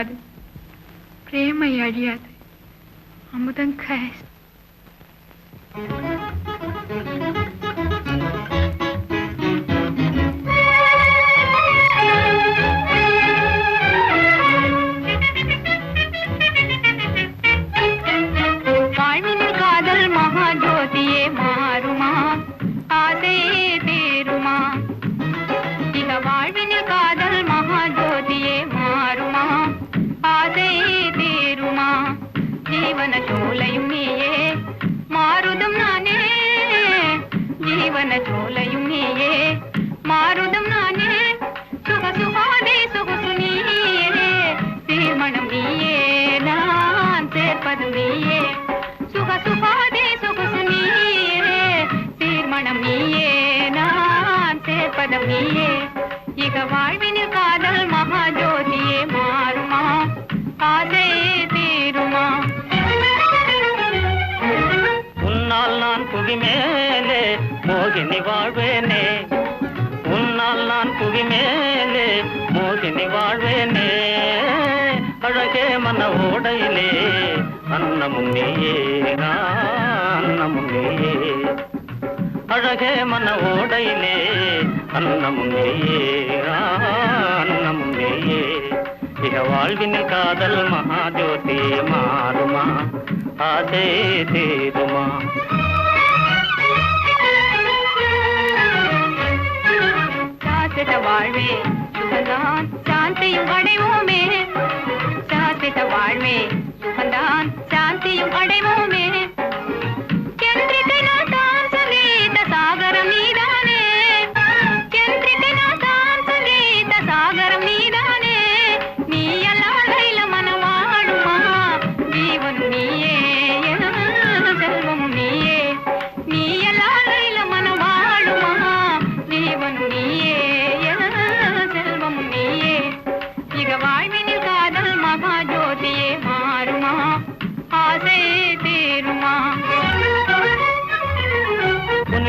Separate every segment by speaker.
Speaker 1: அது பிரேமை அழியாது அமுதம் கயசு மன சோலையும். நீயே மாறுதும் நானே. சுக சுகாதே சொகுசு நீயே. தீர்மணம் நீயே. நான் சேர்ப்பது நீயே. சுக சுகாதே சொகுசு நீயே. தீர்மணம் நீயே. நான் சேர்ப்பதும் நீயே. இக வாழ்வினில் காதல் மகாஜோதியே மாறுமா? ஆசை தீருமா?
Speaker 2: உன்னால் நான் புவி மோகினி வாழ்வேனே. உன்னால் நான் புவி மேலே மோகினி வாழ்வேனே. அழகே மன ஓடையிலே அன்னமும் நீயே அன்னமும் நீயே. அழகே மன ஓடையிலே அன்னமும் நீயே அன்னமும் நீயே. இக வாழ்வினில் காதல் மகாஜோதி மாறுமா? ஆசை தீருமா
Speaker 1: சாத்திட்ட வாழ்வே சுகந்தான் சாந்தியும் அடைவோமே. சாத்திட்ட வாழ்வே சுகந்தான் சாந்தியும் அடைவோம்.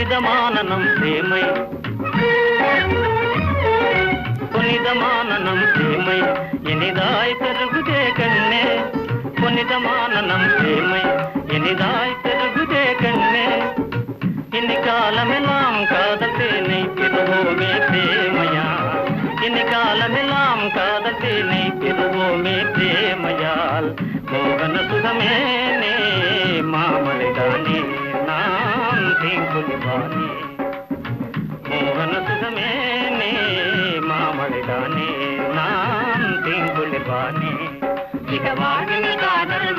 Speaker 2: புனிதமான நம் சேமை. புனிதமான நம் சேமை. இனிதாய் பெருகுதே கண்ணே. புனிதமான நம் சேமை. இனிதாய் பெருகுதே கண்ணே. இனி காலமெல்லாம் காதல் தேனை பெறுவோமே பிரேமையா இனி காலமெல்லாம் காதல் தேனை தீங்குலிவானே மோகன சுகமே நே மாமலைதானே நாம் தீங்குலிவானே
Speaker 1: இக வாழ்வினில் காதல்